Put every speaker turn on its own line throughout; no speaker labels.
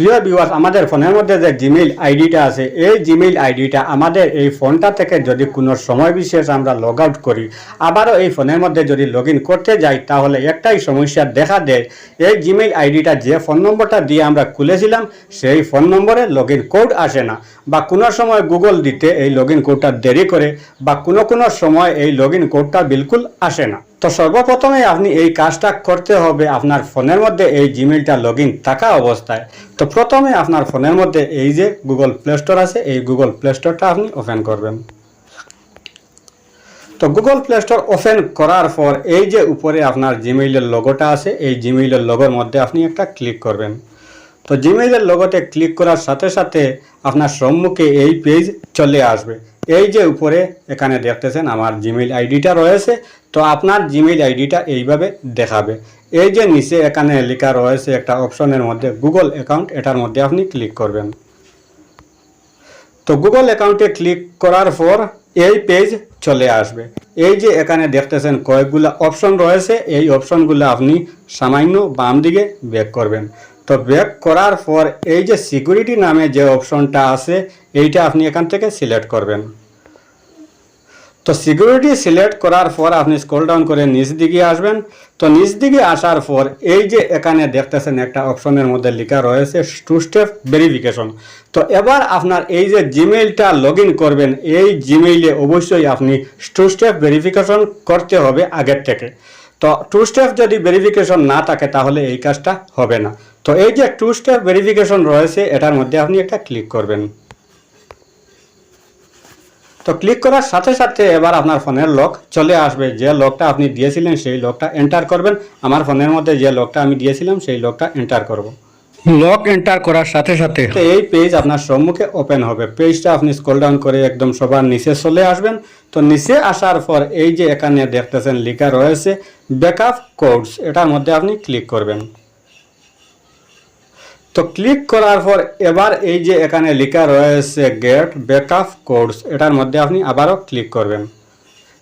প্রিয় ভিউয়ার্স আমাদের ফোনের মধ্যে যে জিমেইল আইডিটা আছে, এই জিমেইল আইডিটা আমাদের এই ফোনটা থেকে যদি কোনো সময় বিশেষ আমরা লগ আউট করি, আবারও এই ফোনের মধ্যে যদি লগ করতে যাই, তাহলে একটাই সমস্যা দেখা দেয়, এই জিমেইল আইডিটা যে ফোন নম্বরটা দিয়ে আমরা খুলেছিলাম, সেই ফোন নম্বরে লগ কোড আসে না। বা কোনো সময় গুগল দিতে এই লগ ইন কোডটা দেরি করে, বা কোনো কোনো সময় এই লগ ইন কোডটা বিলকুল আসে না। তো সর্বপ্রথমে আপনি এই কাজটা করতে হবে আপনার ফোনের মধ্যে এই জিমেইলটা লগ ইন থাকা অবস্থায়। তো প্রথমে আপনার ফোনের মধ্যে এই যে গুগল প্লে স্টোর আছে, এই গুগল প্লে স্টোরটা আপনি ওপেন করবেন। তো গুগল প্লে স্টোর ওপেন করার পর এই যে উপরে আপনার জিমেইলের লোগোটা আছে, এই জিমেইলের লোগোর মধ্যে আপনি একটা ক্লিক করবেন। তো জিমেইলের লোগোতে ক্লিক করার সাথে সাথে আপনার সম্মুখে এই পেজ চলে আসবে। এই যে উপরে এখানে দেখতেছেন আমার জিমেইল আইডিটা রয়েছে, তো আপনার জিমেইল আইডিটা এইভাবে দেখাবে। এই যে নিচে এখানে লেখা রয়েছে একটা অপশনের মধ্যে গুগল অ্যাকাউন্ট এটার মধ্যে আপনি ক্লিক করবেন। তো গুগল অ্যাকাউন্টে ক্লিক করার পর এই পেজ চলে আসবে। এই যে এখানে দেখতেছেন কয়েকগুলো অপশন রয়েছে, এই অপশনগুলো আপনি সামান্য বাম দিকে ব্যাক করবেন। তো ব্যাক করার পর এই যে সিকিউরিটি নামে যে অপশনটা আছে, এইটা আপনি এখান থেকে সিলেক্ট করবেন। তো সিকিউরিটি সিলেক্ট করার পর আপনি স্ক্রল ডাউন করে নিচ দিকে আসবেন। তো নিচ দিকে আসার পর এই যে এখানে দেখতেছেন একটা অপশনের মধ্যে লেখা রয়েছে টু স্টেপ ভেরিফিকেশন তো এবার আপনার এই যে জিমেইলটা লগ করবেন, এই জিমেইলে অবশ্যই আপনি টু স্টেপ ভেরিফিকেশন করতে হবে আগের থেকে। তো টু স্টেপ যদি ভেরিফিকেশন না থাকে, তাহলে এই কাজটা হবে না। তো এই যে টু স্টেপ ভেরিফিকেশন রয়েছে এটার মধ্যে আপনি একটা ক্লিক করবেন। তো ক্লিক করার সাথে সাথে এবার আপনার ফোনের লক চলে আসবে। যে লকটা আপনি দিয়েছিলেন সেই লকটা এন্টার করবেন। আমার ফোনের মধ্যে যে লকটা আমি দিয়েছিলাম সেই লকটা এন্টার করব। লক এন্টার করার সাথে সাথে। এই পেজ আপনার সম্মুখে ওপেন হবে। পেজটা আপনি স্ক্রল ডাউন করে একদম সবার নিচে চলে আসবেন। তো নিচে আসার পর এই যে এখানে দেখতেছেন লেখা রয়েছে ব্যাকআপ কোডস এটার মধ্যে আপনি ক্লিক করবেন। তো ক্লিক করার পর এবার এই যে এখানে লেখা রয়েছে গেট ব্যাকআপ কোডস এটার মধ্যে আপনি আবারও ক্লিক করবেন।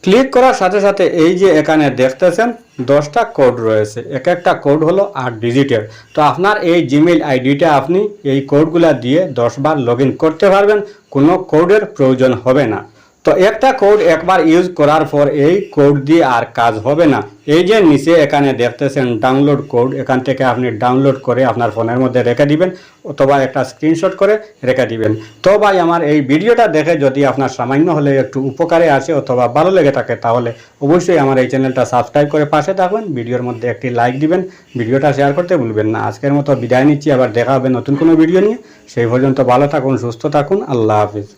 ক্লিক করার সাথে সাথে এই যে এখানে দেখতেছেন, দশটা কোড রয়েছে। এক একটা কোড হলো আট ডিজিটের তো আপনার এই জিমেইল আইডিটা আপনি এই কোডগুলা দিয়ে দশবার লগ করতে পারবেন, কোনো কোডের প্রয়োজন হবে না। তো একটা কোড একবার ইউজ করার পর এই কোড দিয়ে আর কাজ হবে না। এই যে নিচে এখানে দেখতেছেন ডাউনলোড কোড এখান থেকে আপনি ডাউনলোড করে আপনার ফোনের মধ্যে রেখে দিবেন, অথবা একটা স্ক্রিনশট করে রেখে দিবেন। তো ভাই, আমার এই ভিডিওটা দেখে যদি আপনার সামান্য হলে একটু উপকারে আসে অথবা ভালো লেগে থাকে, তাহলে অবশ্যই আমার এই চ্যানেলটা সাবস্ক্রাইব করে পাশে থাকবেন। ভিডিওর মধ্যে একটি লাইক দিবেন। ভিডিওটা শেয়ার করতে ভুলবেন না। আজকের মতো বিদায় নিচ্ছি। আবার দেখা হবে নতুন কোনো ভিডিও নিয়ে। সেই পর্যন্ত ভালো থাকুন, সুস্থ থাকুন। আল্লাহ হাফিজ।